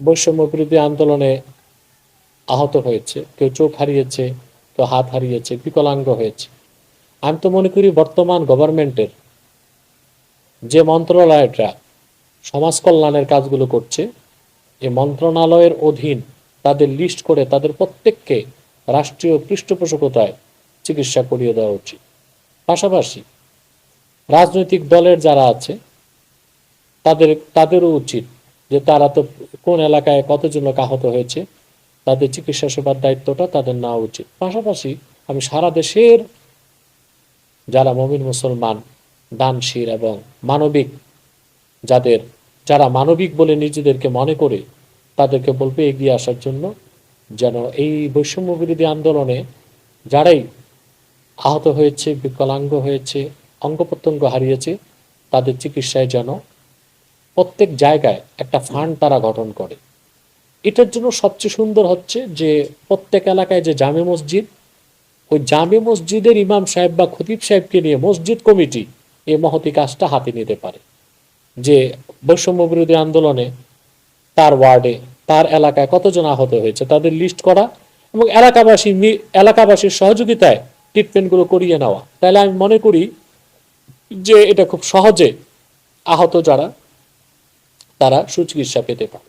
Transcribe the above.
বৈষম্য বিরোধী আন্দোলনে আহত হয়েছে, কেউ চোখ হারিয়েছে, কেউ হাত হারিয়েছে, বিকলাঙ্গ হয়েছে। আমি তো মনে করি বর্তমান গভর্নমেন্টের যে মন্ত্রণালয়টা সমাজ কল্যাণের কাজগুলো করছে, এই মন্ত্রণালয়ের অধীন তাদের লিস্ট করে তাদের প্রত্যেককে রাষ্ট্রীয় পৃষ্ঠপোষকতায় চিকিৎসা করিয়ে দেওয়া উচিত। পাশাপাশি রাজনৈতিক দলের যারা আছে, তাদের, তাদেরও উচিত যে তারা তো কোন এলাকায় কতজন লোক আহত হয়েছে, তাদের চিকিৎসা সেবার দায়িত্বটা তাদের নেওয়া উচিত। পাশাপাশি আমি সারা দেশের যারা মমিন মুসলমান, দানশীল এবং মানবিক যাদের, যারা মানবিক বলে নিজেদেরকে মনে করে তাদেরকে বলবে এগিয়ে আসার জন্য যেন এই বৈষম্য বিরোধী আন্দোলনে যারাই আহত হয়েছে, বিকলাঙ্গ হয়েছে অঙ্গ হারিয়েছে, তাদের চিকিৎসায় যেন প্রত্যেক জায়গায় একটা ফান্ড তারা গঠন করে। এটার জন্য সবচেয়ে সুন্দর হচ্ছে যে প্রত্যেক এলাকায় যে জামে মসজিদ, ওই জামে মসজিদের ইমাম সাহেব বা খতিব সাহেবকে নিয়ে মসজিদ কমিটি এই মহতি কাজটা হাতে নিতে পারে। যে বৈষম্য বিরোধী আন্দোলনে তার ওয়ার্ডে, তার এলাকায় কতজন আহত হয়েছে তাদের লিস্ট করা এবং এলাকাবাসী এলাকাবাসীর সহযোগিতায় ট্রিটমেন্টগুলো করিয়ে নেওয়া। তাহলে আমি মনে করি যে এটা খুব সহজে আহত যারা তারা সুচিকিৎসা পেতে পারে।